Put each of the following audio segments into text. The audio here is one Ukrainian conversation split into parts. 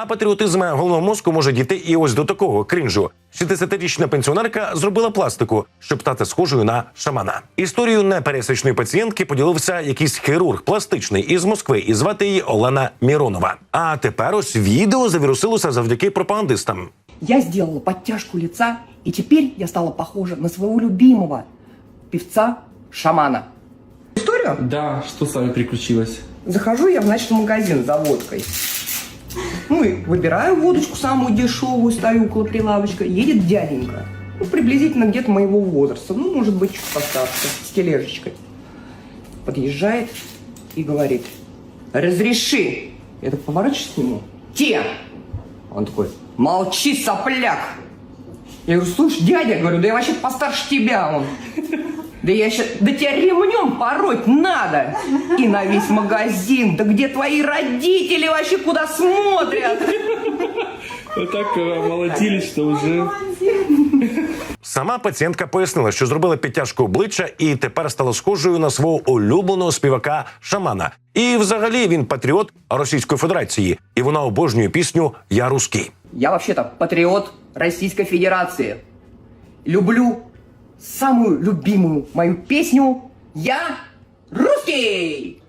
А патріотизм головного мозку може дійти і ось до такого крінжу. 60-річна пенсіонерка зробила пластику, щоб стати схожою на шамана. Історію непересічної пацієнтки поділився якийсь хірург пластичний із Москви, і звати її Олена Міронова. А тепер ось відео завірусилося завдяки пропагандистам. Я сделала подтяжку лица, и теперь я стала похожа на своего любимого певца-шамана. Историю? Да, что с вами приключилось? Захожу я, в магазин за водкой. Ну и выбираю водочку самую дешевую, стою около прилавочка. Едет дяденька. Ну, приблизительно где-то моего возраста. Ну, может быть, чуть постарше, с тележечкой. Подъезжает и говорит, разреши. Я так поворачиваюсь к нему. Те! Он такой, молчи, сопляк! Я говорю, слушай, дядя, говорю, да я вообще постарше тебя. Он, да я сейчас, да тебя ремнем пороть надо. И на весь магазин, да где твои родители вообще куда смотрят? Вы так э, молотились, что уже... Сама пацієнтка пояснила, що зробила підтяжку обличчя і тепер стала схожою на свого улюбленого співака шамана. І взагалі він патріот Російської Федерації, і вона обожнює пісню Я русський. Я вообще-то патриот Российской Федерации. Люблю самую любимую мою песню «Я русский».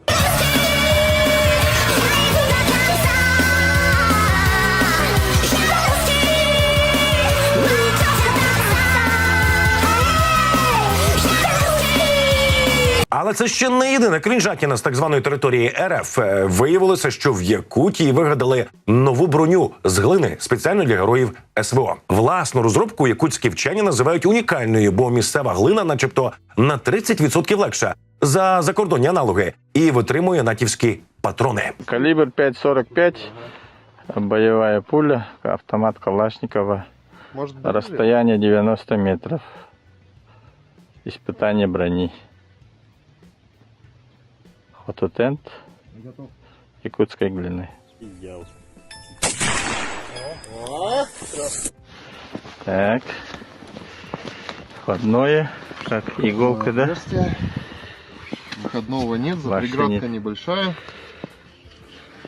Але це ще не єдина крінжатіна з так званої території РФ. Е, Виявилося, що в Якутії вигадали нову броню з глини спеціально для героїв СВО. Власну розробку якутські вчені називають унікальною, бо місцева глина, начебто, на 30% легша за закордонні аналоги і витримує натівські патрони. Калибр 5,45, боевая пуля, автомат Калашникова, расстояние 90 метров. Испытание брони. Фототент якутской глины. Так. Входное, как иголка, да? Выходного нет, запреградка нет. небольшая.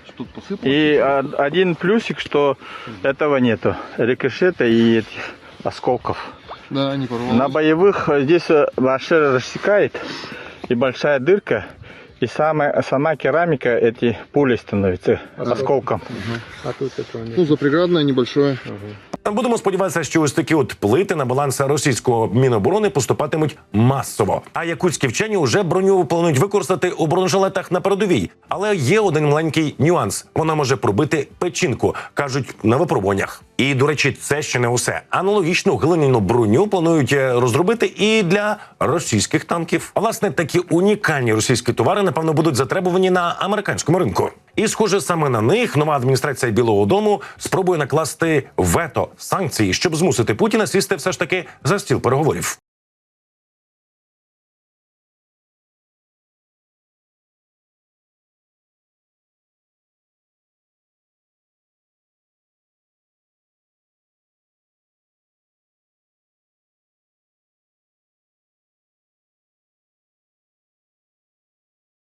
Что тут посыпалось? И од- один плюсик, что этого нету. Рикошета и этих осколков. Да, не порвалось. На боевых э, здесь э, вообще рассекает и большая дырка. И самая, сама керамика эти пули становится осколком. Ну, запреградное небольшое. Будемо сподіватися, що ось такі от плити на баланс російського міноборони поступатимуть масово. А якутські вчені вже броню планують використати у бронежилетах на передовій. Але є один маленький нюанс: вона може пробити печінку, кажуть на випробуваннях. І до речі, це ще не усе. Аналогічну глиняну броню планують е, розробити і для російських танків. А власне такі унікальні російські товари, напевно, будуть затребувані на американському ринку. І, схоже, саме на них нова адміністрація Білого Дому спробує накласти вето санкції, щоб змусити Путіна сісти все ж таки за стіл переговорів.